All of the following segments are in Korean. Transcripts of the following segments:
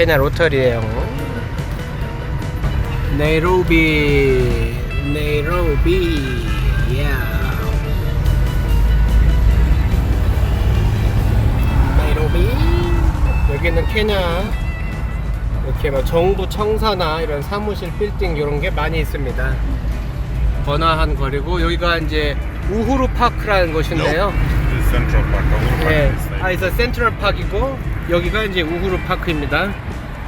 케냐 로터리에요. 네이로비, 네이로비, 야. 네이로비. 여기는 케냐. 이렇게 막 정부 청사나 이런 사무실 빌딩 이런 게 많이 있습니다. 번화한 거리고 여기가 이제 우후루 파크라는 곳인데요. This 아. 이서 센트럴 파크이고 여기가 이제 우후루 파크입니다.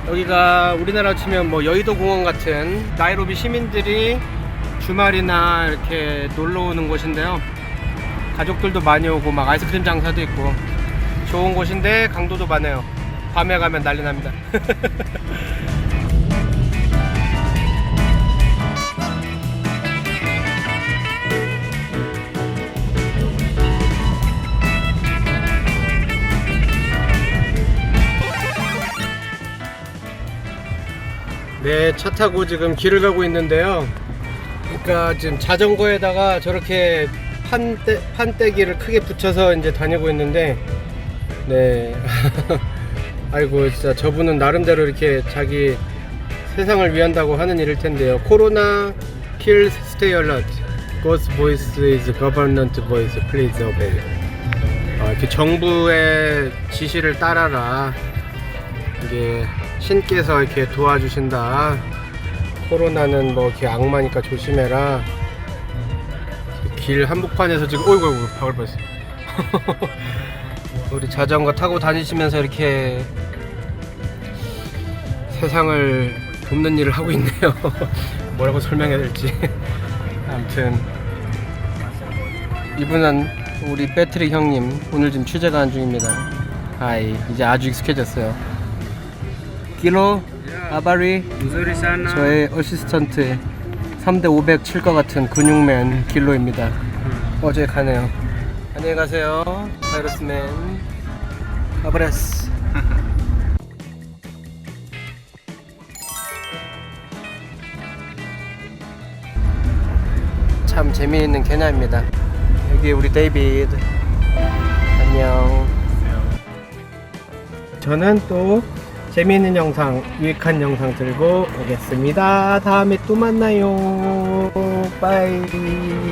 여기가 우리나라 치면 뭐 여의도 공원 같은 나이로비 시민들이 주말이나 이렇게 놀러 오는 곳인데요. 가족들도 많이 오고 막 아이스크림 장사도 있고 좋은 곳인데 강도도 많아요. 밤에 가면 난리 납니다. 네, 차 타고 지금 길을 가고 있는데요. 그러니까 지금 자전거에다가 저렇게 판대, 판때기를 크게 붙여서 이제 다니고 있는데, 네. 아이고, 진짜 저분은 나름대로 이렇게 자기 세상을 위한다고 하는 일일 텐데요. 코로나 kills stay alert. God's voice is government voice. Please obey. 아, 이렇게 정부의 지시를 따라라. 이게 신께서 이렇게 도와주신다. 코로나는 뭐 이렇게 악마니까 조심해라. 길 한복판에서 지금 어이구 어이구 박을 뻔했어. 우리 자전거 타고 다니시면서 이렇게 세상을 돕는 일을 하고 있네요. 뭐라고 설명해야 될지. 아무튼 이분은 우리 배트리 형님 오늘 지금 취재 가는 중입니다. 아이 이제 아주 익숙해졌어요. 길로 아바리. 저의 어시스턴트 3대 500 칠 것 같은 근육맨 길로입니다. 어제 가네요. 안녕히 가세요. 바이러스맨. 아브레스. 참 재미있는 케냐입니다. 여기 우리 데이비드. 안녕. 저는 또 재미있는 영상, 유익한 영상 들고 오겠습니다. 다음에 또 만나요. 빠이.